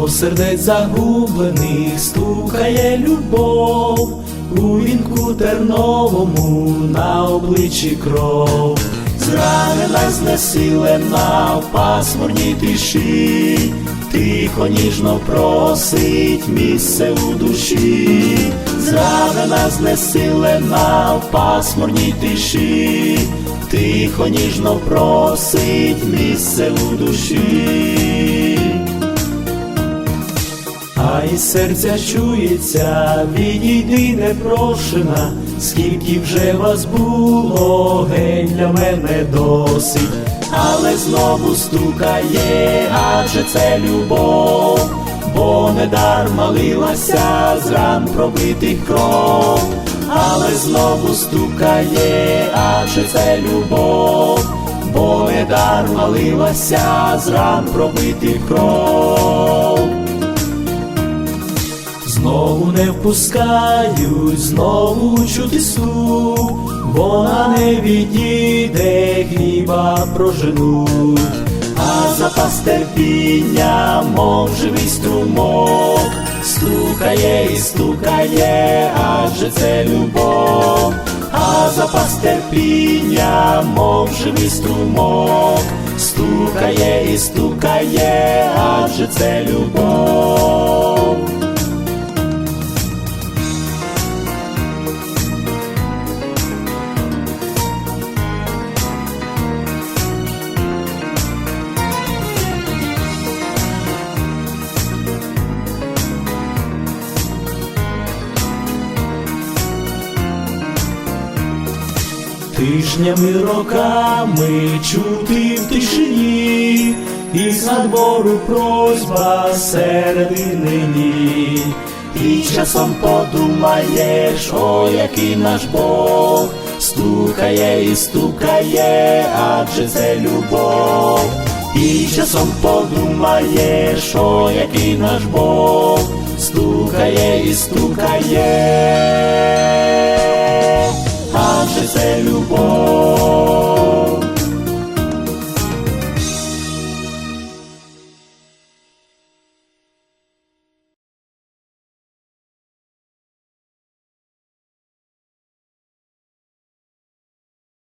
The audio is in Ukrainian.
До сердець загублених стукає любов, у вінку терновому на обличчі кров, зранена, знесилена в пасмурній тиші, тихо ніжно просить місце у душі, зранена, знесилена в пасмурній тиші, тихо ніжно просить місце у душі. А із серця чується, відійди непрошена, скільки вже вас було, геть для мене досить, але знову стукає, адже це любов, бо недарма лилася з ран пробитих кров, але знову стукає, адже це любов, бо недарма лилася з ран пробитих кров. Знову не впускають, знову чути стук, вона не відійде, хліба проженуть, а запас терпіння, мов живий струмок, стукає і стукає, адже це любов, а запас терпіння, мов живий струмок, стукає і стукає, адже це любов. Тижнями, роками чути в тишині, і надвору просьба середини. І часом подумаєш, о, який наш Бог, стукає і стукає, адже це любов. І часом подумаєш, о, який наш Бог, стукає і стукає це любов.